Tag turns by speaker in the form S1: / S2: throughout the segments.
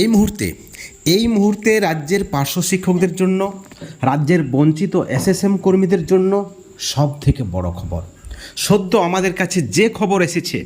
S1: এই মুহূর্তে এই মুহূর্তে রাজ্যের পার্শ্ব শিক্ষকদের জন্য, রাজ্যের বঞ্চিত এসএসএম কর্মীদের জন্য সব থেকে বড় খবর। সদ্য আমাদের কাছে যে খবর এসেছে,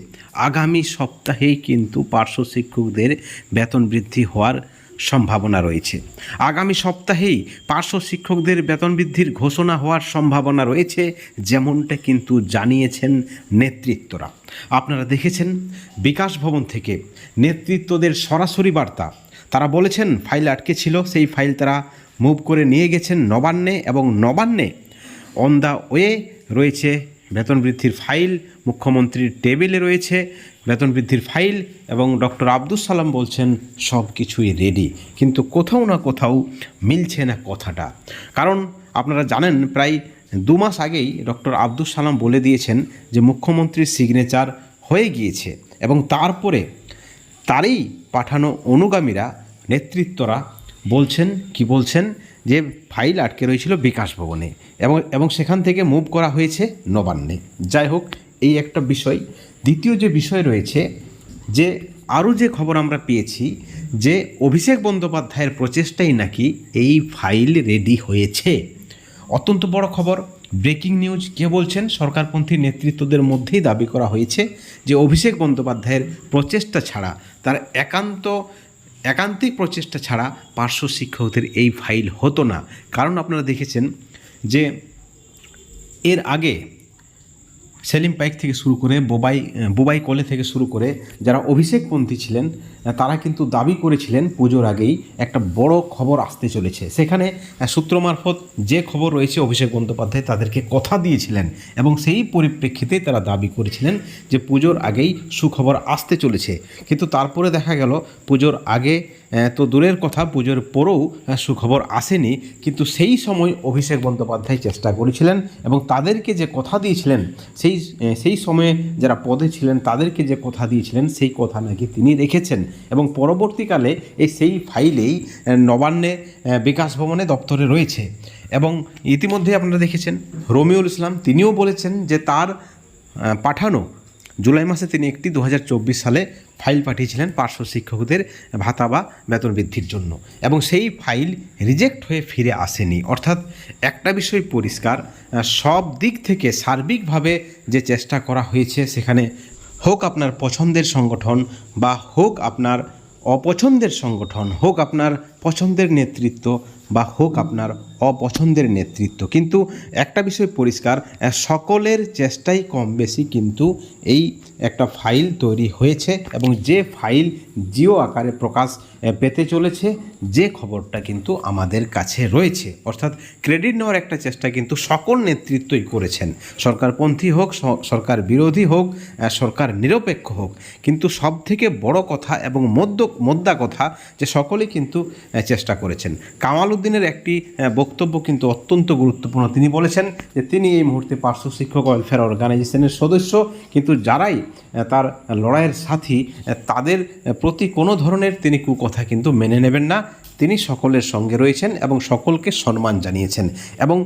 S1: আগামী সপ্তাহেই কিন্তু পার্শ্ব শিক্ষকদের বেতন বৃদ্ধি হওয়ার সম্ভাবনা রয়েছে। আগামী সপ্তাহেই পার্শ্ব শিক্ষকদের বেতন বৃদ্ধির ঘোষণা হওয়ার সম্ভাবনা রয়েছে, যেমনটা কিন্তু জানিয়েছেন নেতৃত্বরা। আপনারা দেখেছেন, বিকাশ ভবন থেকে নেতৃত্বদের সরাসরি বার্তা। তারা বলেছেন, ফাইল আটকে ছিল, সেই ফাইল তারা মুভ করে নিয়ে গেছেন নবান্নে এবং নবান্নে অন দ্য ওয়ে রয়েছে বেতন বৃদ্ধির ফাইল মুখ্যমন্ত্রীর টেবিলে রয়েছে। বেতন বৃদ্ধির ফাইল এবং ডক্টর আব্দুল সালাম বলছেন সব কিছুই রেডি কিন্তু কোথাও না কোথাও মিলছে না কথাটা। কারণ আপনারা জানেন প্রায় দু মাস আগেই ডক্টর আব্দুল সালাম বলে দিয়েছেন যে মুখ্যমন্ত্রীর সিগনেচার হয়ে গিয়েছে এবং তারপরে তারই পাঠানো অনুগামীরা, নেতৃত্বরা বলছেন, কি বলছেন? যে ফাইল আটকে রয়েছিল বিকাশ ভবনে এবং এবং সেখান থেকে মুভ করা হয়েছে নবান্নে। যাই হোক, এই একটা বিষয়। দ্বিতীয় যে বিষয় রয়েছে, যে আরও যে খবর আমরা পেয়েছি, যে অভিষেক বন্দ্যোপাধ্যায়ের প্রচেষ্টাই নাকি এই ফাইল রেডি হয়েছে। অত্যন্ত বড় খবর। ব্রেকিং নিউজ কে বলছেন? সরকারপন্থী নেতৃত্বদের মধ্যেই দাবি করা হয়েছে যে অভিষেক বন্দ্যোপাধ্যায়ের প্রচেষ্টা ছাড়া তার একান্ত একান্তিক প্রচেষ্টা ছাড়া পার্শ্ব শিক্ষকদের এই ফাইল হতো না। কারণ আপনারা দেখেছেন যে এর আগে সেলিম পাইক থেকে শুরু করে বোবাই বোবাই কলে থেকে শুরু করে যারা অভিষেকপন্থী ছিলেন তারা কিন্তু দাবি করেছিলেন পুজোর আগেই একটা বড় খবর আসতে চলেছে। সেখানে সূত্র মারফত যে খবর রয়েছে, অভিষেক বন্দ্যোপাধ্যায় তাদেরকে কথা দিয়েছিলেন এবং সেই পরিপ্রেক্ষিতে তারা দাবি করেছিলেন যে পুজোর আগেই সুখবর আসতে চলেছে। কিন্তু তারপরে দেখা গেল, পুজোর আগে তো দূরের কথা, পুজোর পরেও সুখবর আসেনি, কিন্তু সেই সময় অভিষেক বন্দ্যোপাধ্যায় চেষ্টা করেছিলেন এবং তাদেরকে যে কথা দিয়েছিলেন, সেই সেই সময়ে যারা পদে ছিলেন, তাদেরকে যে কথা দিয়েছিলেন, সেই কথা নাকি তিনি রেখেছেন এবং পরবর্তীকালে এই সেই ফাইলেই নবান্নে বিকাশ ভবনে দপ্তরে রয়েছে। এবং ইতিমধ্যে আপনারা দেখেছেন, রমিউল ইসলাম তিনিও বলেছেন যে তার পাঠানো জুলাই মাসে তিনি একটি দু হাজার চব্বিশ সালে ফাইল পাঠিয়েছিলেন পার্শ্ব শিক্ষকদের ভাতা বা বেতন বৃদ্ধির জন্য। এবং সেই ফাইল রিজেক্ট হয়ে ফিরে আসেনি। অর্থাৎ একটা বিষয় পরিষ্কার সব দিক থেকে সার্বিকভাবে যে চেষ্টা করা হয়েছে সেখানে হোক আপনার পছন্দের সংগঠন বা হোক আপনার অপছন্দের সংগঠন, হোক আপনার পছন্দের নেতৃত্ব বা হোক আপনার অপছন্দের নেতৃত্ব। কিন্তু একটা বিষয় পরিষ্কার সকলের চেষ্টাই কম বেশি কিন্তু এই একটা ফাইল তৈরি হয়েছে এবং যে ফাইল জিও আকারে প্রকাশ পেতে চলেছে, যে খবরটা কিন্তু আমাদের কাছে রয়েছে। অর্থাৎ ক্রেডিট নেওয়ার একটা চেষ্টা কিন্তু সকল নেতৃত্বই করেছেন। সরকারপন্থী হোক সরকার বিরোধী হোক সরকার নিরপেক্ষ হোক। কিন্তু সব থেকে বড় কথা এবং মধ্য মোদ্দা কথা যে সকলে কিন্তু চেষ্টা করেছেন। কামাল উদ্দিনের একটি বক্তব্য কিন্তু অত্যন্ত গুরুত্বপূর্ণ। তিনি বলেছেন যে তিনি এই মুহূর্তে পার্শ্ব শিক্ষক ওয়েলফেয়ার অর্গানাইজেশনের সদস্য। কিন্তু যারাই তার লড়াইয়ের সাথী তাদের প্রতি কোনো ধরনের তিনি কুকথা কিন্তু মেনে নেবেন না। তিনি সকলের সঙ্গে রয়েছেন এবং সকলকে সম্মান জানিয়েছেন এবং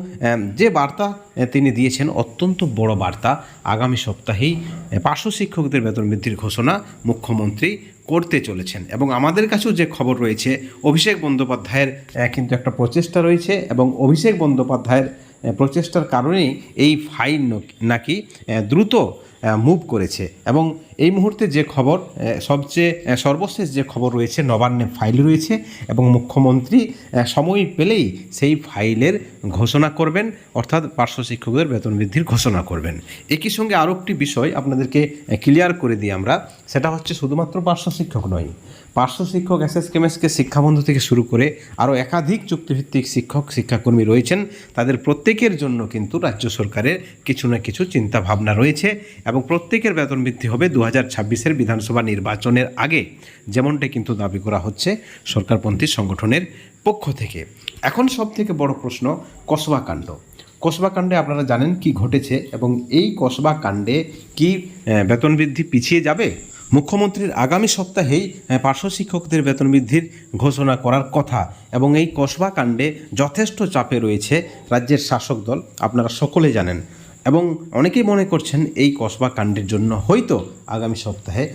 S1: যে বার্তা তিনি দিয়েছেন অত্যন্ত বড় বার্তা। আগামী সপ্তাহেই পার্শ্ব শিক্ষকদের বেতন বৃদ্ধির ঘোষণা মুখ্যমন্ত্রী করতে চলেছেন এবং আমাদের কাছেও যে খবর রয়েছে, অভিষেক বন্দ্যোপাধ্যায়ের কিন্তু একটা প্রচেষ্টা রয়েছে এবং অভিষেক বন্দ্যোপাধ্যায়ের প্রচেষ্টার কারণেই এই ফাইল নাকি দ্রুত মুভ করেছে এবং এই মুহূর্তে যে খবর সবচেয়ে সর্বশেষ যে খবর রয়েছে, নবান্নে ফাইল রয়েছে এবং মুখ্যমন্ত্রী সময় পেলেই সেই ফাইলের ঘোষণা করবেন, অর্থাৎ পার্শ্ব শিক্ষকদের বেতন বৃদ্ধির ঘোষণা করবেন। একই সঙ্গে আরও একটি বিষয় আপনাদেরকে ক্লিয়ার করে দিই আমরা, সেটা হচ্ছে শুধুমাত্র পার্শ্ব শিক্ষক নয়, পার্শ্ব শিক্ষক এস এস কেমএসকে শিক্ষাবন্ধু থেকে শুরু করে আরও একাধিক চুক্তিভিত্তিক শিক্ষক, শিক্ষাকর্মী রয়েছেন, তাদের প্রত্যেকের জন্য কিন্তু রাজ্য সরকারের কিছু না কিছু চিন্তা ভাবনা রয়েছে এবং প্রত্যেকের বেতন বৃদ্ধি হবে দু হাজার ছাব্বিশের বিধানসভা নির্বাচনের আগে যেমনটা কিন্তু দাবি করা হচ্ছে সরকারপন্থী সংগঠনের পক্ষ থেকে। এখন সব থেকে বড় প্রশ্ন কসবা কাণ্ড। কসবা কাণ্ডে আপনারা জানেন কি ঘটেছে এবং এই কসবা কাণ্ডে কি বেতন বৃদ্ধি পিছিয়ে যাবে? মুখ্যমন্ত্রীর আগামী সপ্তাহেই পার্শ্ব শিক্ষকদের বেতন বৃদ্ধির ঘোষণা করার কথা এবং এই কসবা কাণ্ডে যথেষ্ট চাপে রয়েছে রাজ্যের শাসক দল। আপনারা সকলে জানেন। এবং অনেকেই মনে করছেন এই কসবা কাণ্ডের জন্য হয়তো আগামী সপ্তাহে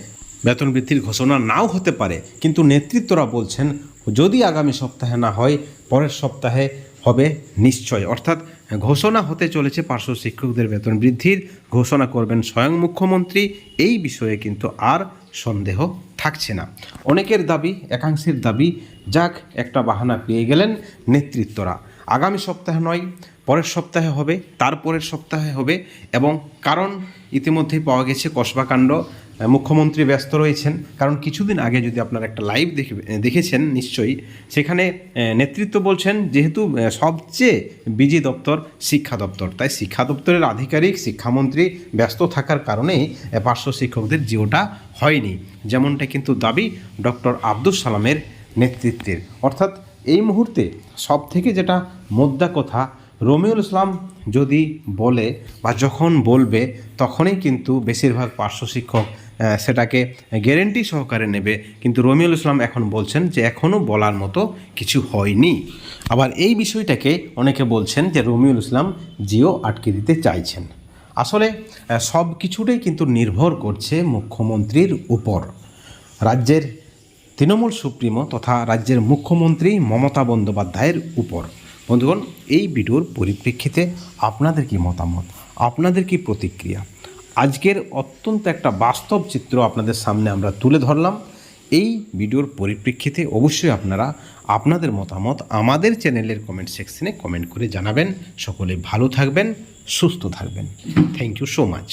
S1: বেতন বৃদ্ধির ঘোষণা নাও হতে পারে। কিন্তু নেতৃত্বরা বলছেন, যদি আগামী সপ্তাহে না হয়, পরের সপ্তাহে হবে নিশ্চয়। অর্থাৎ ঘোষণা হতে চলেছে পার্শ্ব শিক্ষকদের বেতন বৃদ্ধির, ঘোষণা করবেন স্বয়ং মুখ্যমন্ত্রী, এই বিষয়ে কিন্তু আর সন্দেহ থাকছে না। অনেকের দাবি, একাংশের দাবি, যাক, একটা বাহানা পেয়ে গেলেন নেতৃত্বরা। আগামী সপ্তাহে নয়, পরের সপ্তাহে হবে, তারপরের সপ্তাহে হবে এবং কারণ ইতিমধ্যেই পাওয়া গেছে কসবাকাণ্ড। মুখ্যমন্ত্রী ব্যস্ত রয়েছেন, কারণ কিছুদিন আগে যদি আপনারা একটা লাইভ দেখে, দেখেছেন নিশ্চয়ই, সেখানে নেতৃত্ব বলছেন যেহেতু সবচেয়ে বিজি দপ্তর শিক্ষা দপ্তর। তাই শিক্ষা দপ্তরের আধিকারিক, শিক্ষামন্ত্রী ব্যস্ত থাকার কারণেই পার্শ্ব শিক্ষকদের জিওটা হয়নি। যেমনটা কিন্তু দাবি ডক্টর আব্দুল সালামের নেতৃত্বের। অর্থাৎ এই মুহূর্তে সব থেকে যেটা মোদ্দা কথা, রমিউল ইসলাম যদি বলে বা যখন বলবে, তখনই কিন্তু বেশিরভাগ পার্শ্ব শিক্ষক সেটাকে গ্যারেন্টি সহকারে নেবে। কিন্তু রমিউল ইসলাম এখন বলছেন যে এখনও বলার মতো কিছু হয়নি। আবার এই বিষয়টাকে অনেকে বলছেন যে রমিউল ইসলাম জিও আটকে দিতে চাইছেন। আসলে সব কিছুটাই কিন্তু নির্ভর করছে মুখ্যমন্ত্রীর উপর। রাজ্যের তৃণমূল সুপ্রিমো তথা রাজ্যের মুখ্যমন্ত্রী মমতা বন্দ্যোপাধ্যায়ের উপর। বন্ধুগণ, এই ভিডিওর পরিপ্রেক্ষিতে আপনাদের কি মতামত? আপনাদের কি প্রতিক্রিয়া? আজকের অত্যন্ত একটা বাস্তব চিত্র আপনাদের সামনে আমরা তুলে ধরলাম। এই ভিডিওর পরিপ্রেক্ষিতে অবশ্যই আপনারা আপনাদের মতামত আমাদের চ্যানেলের কমেন্ট সেকশনে কমেন্ট করে জানাবেন। সকলে ভালো থাকবেন, সুস্থ থাকবেন। Thank you so much